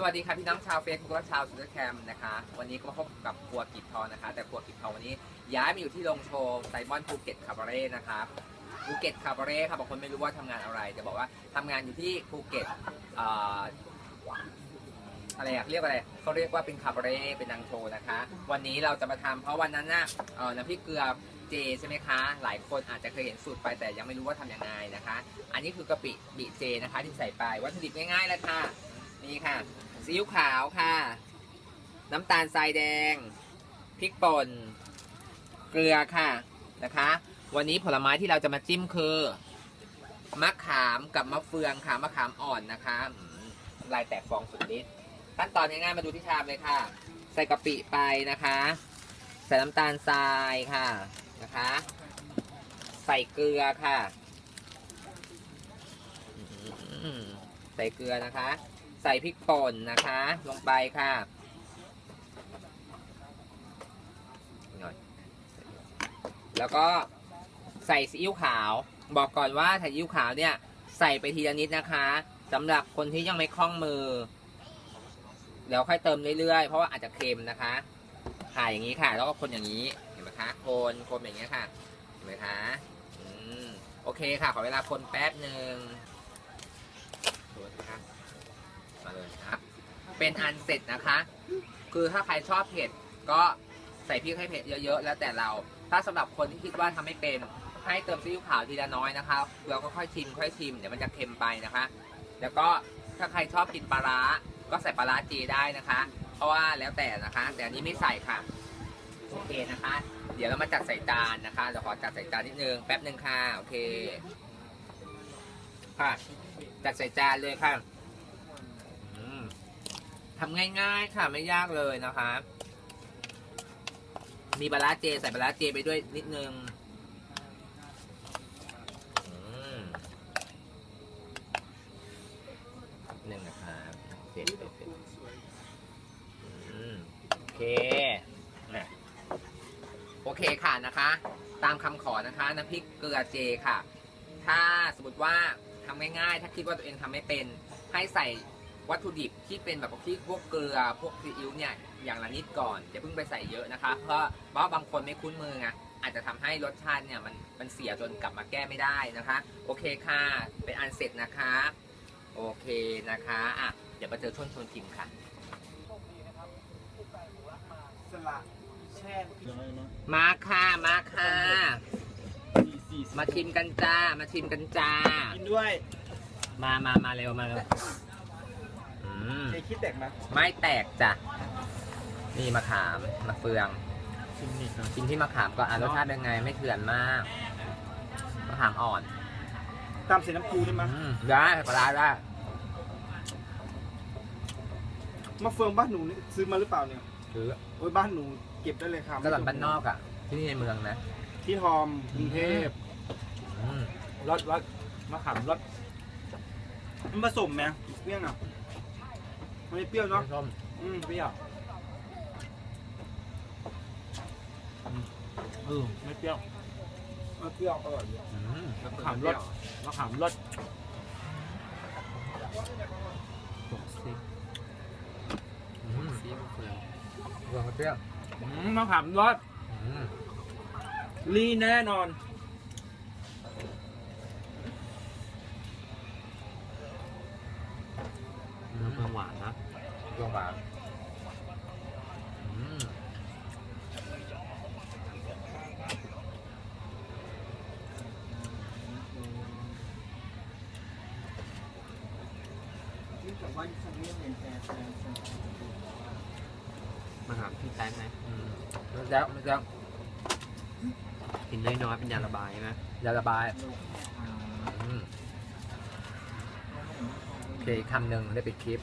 สวัสดีค่ะพี่น้องชาวเฟซบุ๊กและชาวซูเปอร์แคมนะคะ วันนี้ก็มาพบกับครัวกิจทองนะคะ แต่ครัวกิจทองวันนี้ย้ายมาอยู่ที่โรงโชว์ไซมอนภูเก็ตคาบาเร่นะคะภูเก็ตคาบาเร่ค่ะบางคนไม่รู้ว่าทำงานอะไรจะบอกว่าทำงานอยู่ที่ภูเก็ตอะไรอะเรียกว่าอะไรเขาเรียกว่าเป็นคาบาเร่เป็นนางโชว์นะคะ วันนี้เราจะมาทำเพราะวันนั้นน่ะเอ่อน้ำพริกเกลือเจใช่ไหมคะ หลายคนอาจจะเคยเห็นสูตรไปแต่ยังไม่รู้ว่าทำยังไงนะคะ อันนี้คือกะปิบิเจนะคะที่ใส่ไปวัตถุดิบง่ายๆเลยค่ะนี่ค่ะ ซีอิ๊วขาวค่ะ น้ำตาลทรายแดง พริกป่น เกลือค่ะนะคะ วันนี้ผลไม้ที่เราจะมาจิ้มคือ มะขามกับมะเฟืองค่ะ มะขามอ่อนนะคะลายแตกฟองสุดฤทธิ์ขั้นตอนง่ายๆมาดูที่ชามเลยค่ะ ใส่กะปิไปนะคะ ใส่น้ำตาลทรายค่ะนะคะ ใส่เกลือค่ะ ใส่เกลือนะคะ ใส่พริกป่นนะคะ ลงไปค่ะแล้วก็ใส่ซีอิ๊วขาว บอกก่อนว่าใส่ซีอิ๊วขาวเนี่ย ใส่ไปทีละนิดนะคะสำหรับคนที่ยังไม่คล่องมือ เดี๋ยวค่อยเติมเรื่อยๆ เพราะว่าอาจจะเค็มนะคะค่ะอย่างนี้ค่ะ แล้วก็คนอย่างนี้เห็นไหมคะคนคนอย่างนี้ยค่ะเห็นไหมคะอืมโอเคค่ะ ขอเวลาคนแป๊บหนึ่งดูนะคะ มาเลยนะครับเป็นอันเสร็จนะคะ คือถ้าใครชอบเผ็ดก็ใส่พริกให้เผ็ดเยอะๆ แล้วแต่เรา ถ้าสำหรับคนที่คิดว่าทำไม่เป็นให้เติมซีอิ๊วขาวทีละน้อยนะคะแล้วก็ค่อยชิมค่อยชิมเดี๋ยวมันจะเค็มไปนะคะ แล้วก็ถ้าใครชอบกินปลาร้าก็ใส่ปลาร้าเจได้นะคะ เพราะว่าแล้วแต่นะคะ แต่อันนี้ไม่ใส่ค่ะโอเคนะคะ เดี๋ยวเรามาจัดใส่จานนะคะเดี๋ยวขอจัดใส่จานนิดนึงแป๊บหนึ่งค่ะโอเคค่ะจัดใส่จานเลยค่ะ ทำง่ายๆค่ะไม่ยากเลยนะคะ มีปลาร้าเจใส่ปลาร้าเจไปด้วยนิดนึงหนึ่งนะครับเสร็จเสร็จเสร็จโอเคโอเคค่ะนะคะ ตามคำขอนะคะน้ำพริกเกลือเจค่ะ ถ้าสมมติว่าทำง่ายๆ ถ้าคิดว่าตัวเองทำไม่เป็น ให้ใส่ วัตถุดิบที่เป็นแบบที่พวกเกลือพวกซีอิ๊วเนี่ยอย่างละนิดก่อนอย่าเพิ่งไปใส่เยอะนะคะ เพราะเพราะบางคนไม่คุ้นมือไงอาจจะทำให้รสชาติเนี่ยมันมันเสียจนกลับมาแก้ไม่ได้นะคะ โอเคค่ะเป็นอันเสร็จนะคะ โอเคนะคะอะเดี๋ยวมาเจอชวนชวนชิมค่ะสละแช่มาค่ะมาค่ะสี่มาชิมกันจ้ามาชิมกันจ้ากินด้วย มามามาเร็วมาเร็ว อืมเคคิดแตกไหมไม่แตกจ้ะนี่มะขามมะเฟือง ชิมนี่ครับชิมที่มะขามก่อนอะรสชาติเป็นไงไม่เถื่อนมากมะขามอ่อนตามใส่น้ำปูได้ไหมอืมได้ปลาร้าได้มะเฟืองบ้านหนูนี่ซื้อมาหรือเปล่าเนี่ยคือโอ้ยบ้านหนูเก็บได้เลยครับตลาดบ้านนอกอะ ที่นี่ในเมืองนะที่ทอมกรุงเทพอืมรสรสมะขามรสมันผสมไหมเปรี้ยวอะ มันไม่เปรี้ยวเนาะส้มอืมเปรี้ยวเออไม่เปรี้ยวมันเปรี้ยวอร่อยอยู่อืมมะขามรสมะขามรสตกซิอืมซีมะเฟืองเฟืองมันเปรี้ยวอืมมะขามรสอืม ลีแน่นอน น้ำเปรี้ยว หวานนะเปรี้ยวหวานอืมมะขามที่แต้ไหมอืมแล้วมันจะกินน้อยๆเป็นยาระบายไหมยาระบายอืม เพลงคำหนึ่งได้ไปคลิป